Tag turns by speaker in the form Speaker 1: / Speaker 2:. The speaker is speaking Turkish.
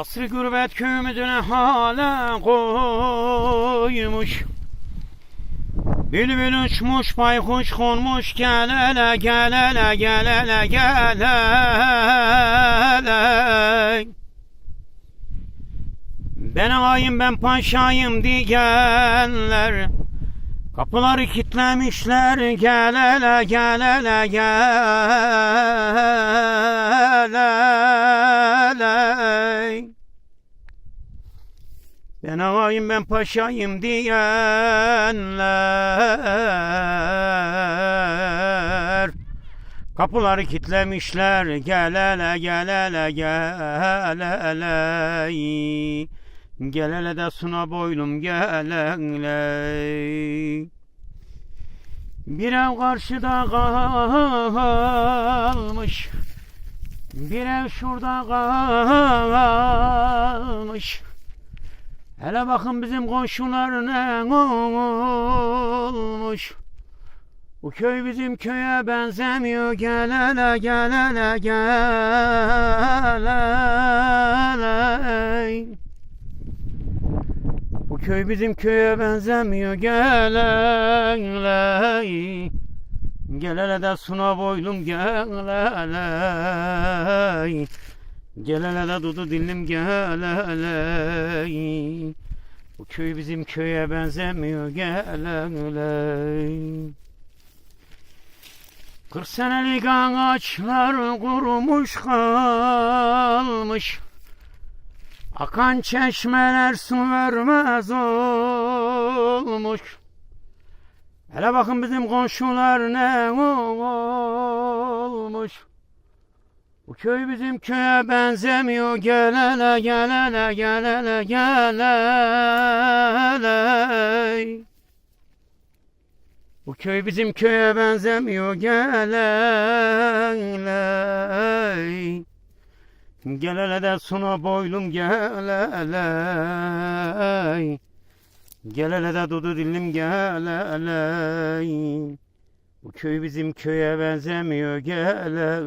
Speaker 1: Asrı gurbet köyümüzüne hale koymuş. Bülbül uçmuş, baykuş konmuş Gel hele, gel hele, Ben ağayım, ben paşayım diyenler Kapıları kilitlemişler Gel hele, gel ben ağayım ben paşayım diyenler. Kapıları kitlemişler gel hele gel hele gel hele. Gel hele de suna boylum gel hele. Bir ev karşıda kalmış Bir ev şurada kalmış Hele bakın bizim komşular ne olmuş. Bu köy bizim köye benzemiyor. Gel hele gel hele gel hele. Bu köy bizim köye benzemiyor. Gel hele. Gel hele de suna boylum gel hele. Gel hele de dudu dilim gel hele Bu köy bizim köye benzemiyor gel hele Kırk senelik ağaçlar kurumuş kalmış. Akan çeşmeler su vermez olmuş. Hele bakın bizim komşular ne olmuş bu köy bizim köye benzemiyor. Gel hele gel hele gel hele gel hele Bu köy bizim köye benzemiyor. Gel hele Gel hele de suna boylum gel hele Gel hele de dudu dilim gel hele bu köy bizim köye benzemiyor. Gel hele